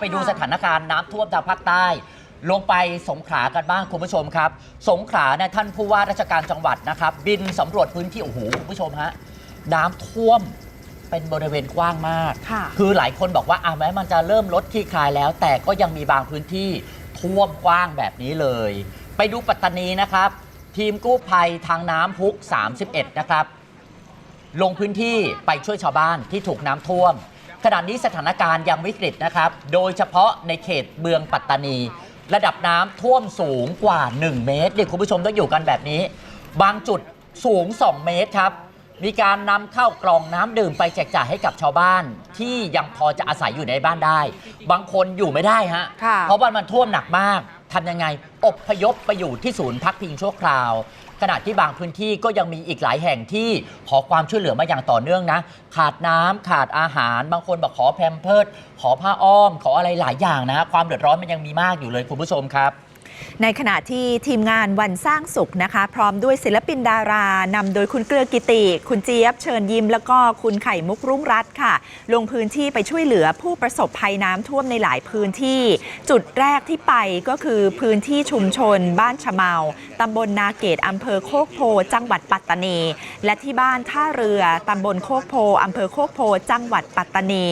ไปดูสถานการณ์น้ำท่วมทางภาคใต้ ลงไปสงขลากันบ้างคุณผู้ชมครับ สงขลาเนี่ยท่านผู้ว่าราชการจังหวัดนะครับ บินสำรวจพื้นที่โอ้โหคุณผู้ชมฮะน้ำท่วมเป็นบริเวณกว้างมาก ค่ะ คือหลายคนบอกว่าอะแม้มันจะเริ่มลดที่คลายแล้ว แต่ก็ยังมีบางพื้นที่ท่วมกว้างแบบนี้เลย ไปดูปัตตานีนะครับ ทีมกู้ภัยทางน้ำพุก 31 นะครับ ลงพื้นที่ไปช่วยชาวบ้านที่ถูกน้ำท่วม ขณะนี้สถานการณ์ยังวิกฤตนะครับ โดยเฉพาะในเขตเมืองปัตตานี ระดับน้ำท่วมสูงกว่า 1 เมตรนี่คุณผู้ชมต้องอยู่กันแบบนี้ บางจุดสูง 2 เมตรครับ มีการนำเข้ากล่องน้ำดื่มไปแจกจ่ายให้กับชาวบ้าน ที่ยังพอจะอาศัยอยู่ในบ้านได้ บางคนอยู่ไม่ได้ฮะ ค่ะ เพราะว่ามันท่วมหนักมาก ทำยังไงอบพยพไปอยู่ที่ศูนย์พักพิงชั่วคราว ขณะที่บางพื้นที่ก็ยังมีอีกหลายแห่งที่ขอความช่วยเหลือมาอย่างต่อเนื่องนะ ขาดน้ำขาดอาหาร บางคนบอกขอแพมเพิร์ดขอผ้าอ้อม ขออะไรหลายอย่างนะ ความเดือดร้อนมันยังมีมากอยู่เลยคุณผู้ชมครับ ในขณะที่ทีมงานวันสร้างสุขนะคะ พร้อมด้วยศิลปินดารานำโดยคุณเกลือกิติ คุณเจี๊ยบเชิญยิ้ม แล้วก็คุณไข่มุกรุ่งรัตน์ค่ะ ลงพื้นที่ไปช่วยเหลือผู้ประสบภัยน้ำท่วมในหลายพื้นที่ จุดแรกที่ไปก็คือพื้นที่ชุมชน บ้านชะเมาตำบลนาเกตอำเภอโคกโพ จังหวัดปัตตานี และที่บ้านท่าเรือตำบลโคกโพอำเภอโคกโพ จังหวัดปัตตานี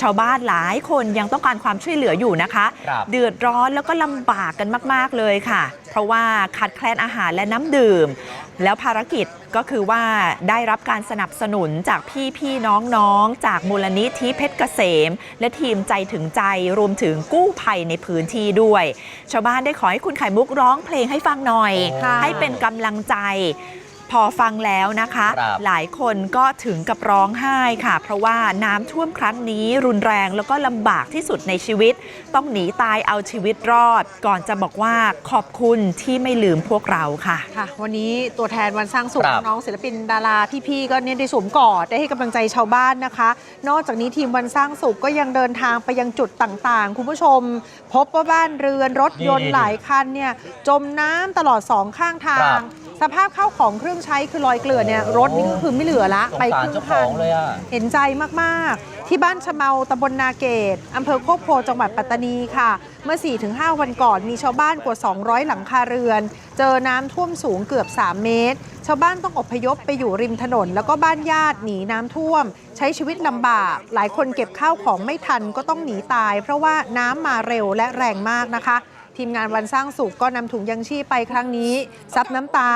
ชาวบ้านหลายคนยังต้องการความช่วยเหลืออยู่นะคะครับเดือดร้อนแล้วก็ลำบากกันมากๆเลยค่ะ เพราะว่าขาดแคลนอาหารและน้ำดื่ม แล้วภารกิจก็คือว่าได้รับการสนับสนุนจากพี่พี่น้องน้องๆจากมูลนิธิเพชรเกษม และทีมใจถึงใจรวมถึงกู้ภัยในพื้นที่ด้วย ชาวบ้านได้ขอให้คุณไข่มุกร้องเพลงให้ฟังหน่อยค่ะให้เป็นกำลังใจ พอฟังแล้วนะคะ ครับ หลายคนก็ถึงกับร้องไห้ค่ะ เพราะว่าน้ำท่วมครั้งนี้รุนแรงแล้วก็ลำบากที่สุดในชีวิต ต้องหนีตายเอาชีวิตรอด ก่อนจะบอกว่าขอบคุณที่ไม่ลืมพวกเราค่ะ ค่ะ วันนี้ตัวแทนวันสร้างสุขครับน้องศิลปินดาราพี่ๆก็เนี่ยได้สวมกอดได้ให้กำลังใจชาวบ้านนะคะ นอกจากนี้ทีมวันสร้างสุขก็ยังเดินทางไปยังจุดต่างๆ คุณผู้ชม พบว่าบ้านเรือนรถยนต์นี่หลายคันเนี่ยจมน้ำตลอดสองข้างทาครัง บ สภาพข้าวของเครื่องใช้คือลอยเกลื่อนเนี่ยรถนี่ก็คือไม่เหลือละสงไปสารครึ่งเจ้าขคัอนงเลยอะเห็นใจมากๆ ที่บ้านชะเมาตำบลนาเกตอำเภอโคกโพจังหวัดปัตตานีค่ะ เมื่อ 4-5 วันก่อนมีชาวบ้านกว่า 200 หลังคาเรือน เจอน้ำท่วมสูงเกือบ 3 เมตร ชาวบ้านต้องอพยพไปอยู่ริมถนน แล้วก็บ้านญาติหนีน้ำท่วม ใช้ชีวิตลำบาก หลายคนเก็บข้าวของไม่ทันก็ต้องหนีตาย เพราะว่าน้ำมาเร็วและแรงมากนะคะ ทีมงานวันสร้างสุขก็นำถุงยังชีพไปครั้งนี้ ซับน้ำตา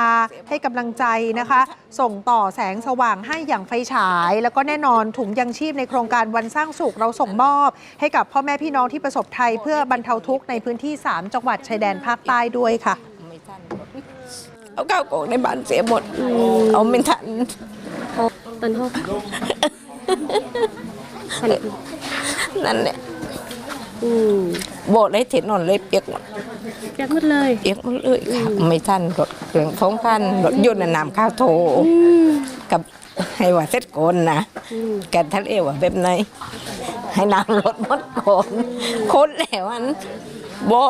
ให้กำลังใจนะคะ ส่งต่อแสงสว่างให้อย่างไฟฉาย แล้วก็แน่นอนถุงยังชีพในโครงการวันสร้างสุขเราส่งมอบ ให้กับพ่อแม่พี่น้องที่ประสบภัยเพื่อบรรเทาทุกข์ในพื้นที่ 3 จังหวัดชายแดนภาคใต้ด้วยค่ะเอาข้าวของในบ้านเสียหมด เอาไม่ทันตอนเขานั่นแหละ อืมโบดเลยเถินนอนเลยเปียกหมดอยากหมดเลยเปียกหมดเลยค่ะไม่ทันรถเครื่องท้องพันรถยนต์น่ะน้ำข้าวโถอืมกับให้ว่าเซ็ตโกนนะอืมแกันทะเลว่าแบบไหนให้น้ำรถหมดก่อนคนแล้วอันบ่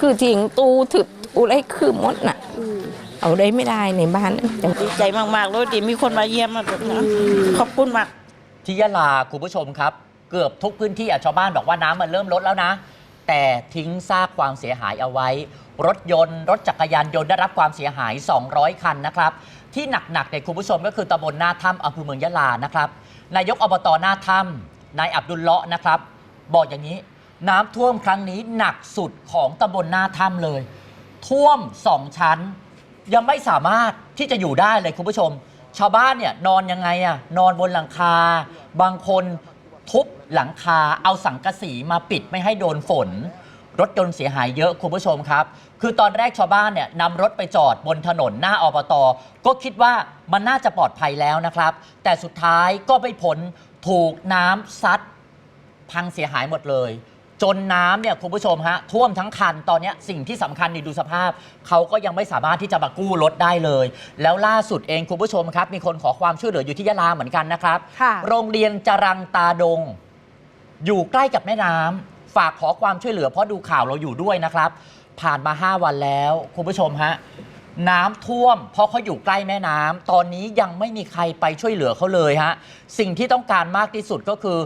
คือทิ้งตู้ถึกตู้อะไรคือหมดน่ะอืมเอาได้ไม่ได้ในบ้านจังดีใจมากๆเลยที่มีคนมาเยี่ยมมาแบบนี้ขอบคุณมากที่ยะลาคุณผู้ชมครับ เกือบทุกพื้นที่อะชาวบ้านบอกว่าน้ำมันเริ่มลดแล้วนะ แต่ทิ้งซากความเสียหายเอาไว้ รถยนต์ รถจักรยานยนต์ได้รับความเสียหาย 200 คันนะครับ ที่หนักๆเนี่ยคุณผู้ชมก็คือตำบลหน้าถ้ำอำเภอเมืองยะลานะครับ นายกอบตหน้าถ้ำนายอับดุลเลาะนะครับ บอกอย่างนี้ น้ำท่วมครั้งนี้หนักสุดของตำบลหน้าถ้ำเลย ท่วมสองชั้น ยังไม่สามารถที่จะอยู่ได้เลยคุณผู้ชม ชาวบ้านเนี่ยนอนยังไงอะนอนบนหลังคา บางคน ทุบหลังคาเอาสังกะสีมาปิดไม่ให้โดนฝน รถยนต์เสียหายเยอะคุณผู้ชมครับ คือตอนแรกชาวบ้านเนี่ยนำรถไปจอดบนถนนหน้าอบต ก็คิดว่ามันน่าจะปลอดภัยแล้วนะครับ แต่สุดท้ายก็ไม่พ้นถูกน้ำซัด พังเสียหายหมดเลย จนน้ำเนี่ยคุณผู้ชมฮะท่วมทั้งคันตอนเนี้ยสิ่งที่สำคัญนี่ดูสภาพ เขาก็ยังไม่สามารถที่จะมากู้รถได้เลย แล้วล่าสุดเองคุณผู้ชมครับ มีคนขอความช่วยเหลืออยู่ที่ยะลาเหมือนกันนะครับ ค่ะ โรงเรียนจรังตาดง อยู่ใกล้กับแม่น้ำฝากขอความช่วยเหลือเพราะดูข่าวเราอยู่ด้วยนะครับ ผ่านมา 5 วันแล้ว คุณผู้ชมฮะน้ำท่วม เพราะเขาอยู่ใกล้แม่น้ำตอนนี้ยังไม่มีใครไปช่วยเหลือเขาเลยฮะสิ่งที่ต้องการมากที่สุดก็คือ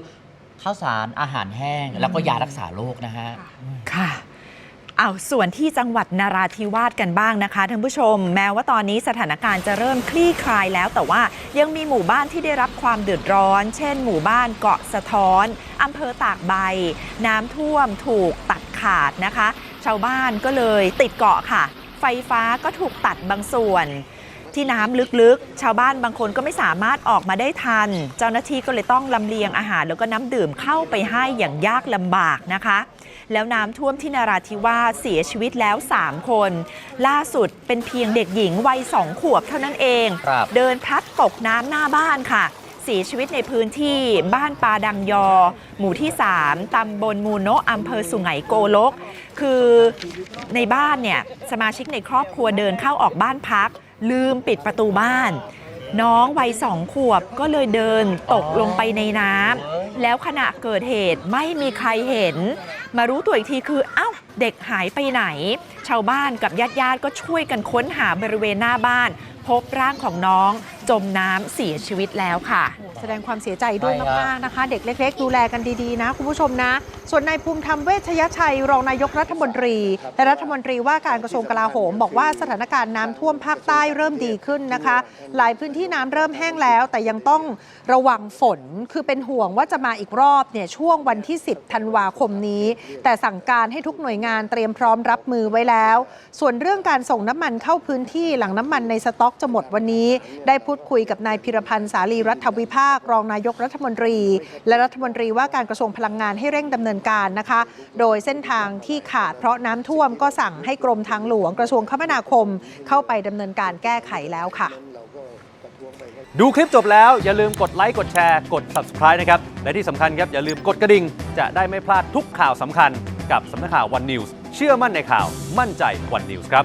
ข้าวสารอาหารแห้ง แล้วก็ยารักษาโรคนะฮะ ค่ะ เอาส่วนที่จังหวัดนาราธิวาสกันบ้างนะคะท่านผู้ชม แม้ว่าตอนนี้สถานการณ์จะเริ่มคลี่คลายแล้ว แต่ว่ายังมีหมู่บ้านที่ได้รับความเดือดร้อน เช่น หมู่บ้านเกาะสะท้อนอำเภอตากใบ น้ำท่วมถูกตัดขาดนะคะ ชาวบ้านก็เลยติดเกาะค่ะ ไฟฟ้าก็ถูกตัดบางส่วน ที่น้ำลึกๆ ชาวบ้านบางคนก็ไม่สามารถออกมาได้ทัน เจ้าหน้าที่ก็เลยต้องลำเลียงอาหารแล้วก็น้ำดื่มเข้าไปให้อย่างยากลำบากนะคะ แล้วน้ำท่วมที่นาราธิวาสเสียชีวิตแล้ว 3 คน ล่าสุดเป็นเพียงเด็กหญิงวัยสองขวบเท่านั้นเองครับเดินพลัดตกน้ำหน้าบ้านค่ะเสียชีวิตในพื้นที่บ้านปาดังยอ หมู่ที่ 3 ตำบลมูโนะอำเภอสุไหงโกลก คือในบ้านเนี่ยสมาชิกในครอบครัวเดินเข้าออกบ้านพัก ลืมปิดประตูบ้าน น้องวัยสองขวบก็เลยเดินตกลงไปในน้ำแล้วขณะเกิดเหตุไม่มีใครเห็น มารู้ตัวอีกทีคือเอ้าเด็กหายไปไหน ชาวบ้านกับญาติญาติก็ช่วยกันค้นหาบริเวณหน้าบ้าน พบร่างของน้องจมน้ำเสียชีวิตแล้วค่ะ แสดงความเสียใจด้วยใช่ครับมากๆนะคะ เด็กเล็ก ๆ ดูแลกันดีๆนะ คุณผู้ชมนะ ส่วนนายภูมิธรรมเวชยชัย รองนายกรัฐมนตรี และรัฐมนตรีว่าการกระทรวงกลาโหม บอกว่าสถานการณ์น้ำท่วมภาคใต้เริ่มดีขึ้นนะคะ หลายพื้นที่น้ำเริ่มแห้งแล้ว แต่ยังต้องระวังฝนคือเป็นห่วงว่าจะมาอีกรอบเนี่ยช่วงวันที่ 10ธันวาคมนี้ แต่สั่งการให้ทุกหน่วยงานเตรียมพร้อมรับมือไว้แล้ว ส่วนเรื่องการส่งน้ำมันเข้าพื้นที่หลังน้ำมันในสต็อกจะหมดวันนี้ ได้พูดคุยกับนายพิรพันธ์สาลีรัฐวิภาครองนายกรัฐมนตรี และรัฐมนตรีว่าการกระทรวงพลังงานให้เร่งดำเนินการนะคะ โดยเส้นทางที่ขาดเพราะน้ำท่วมก็สั่งให้กรมทางหลวงกระทรวงคมนาคม เข้าไปดำเนินการแก้ไขแล้วค่ะ ดูคลิปจบแล้วอย่าลืมกดไลค์กดแชร์กด subscribe นะครับและที่สำคัญครับอย่าลืมกดกระดิ่งจะได้ไม่พลาดทุกข่าวสำคัญกับสำนักข่าว One News เชื่อมั่นในข่าวมั่นใจ One News ครับ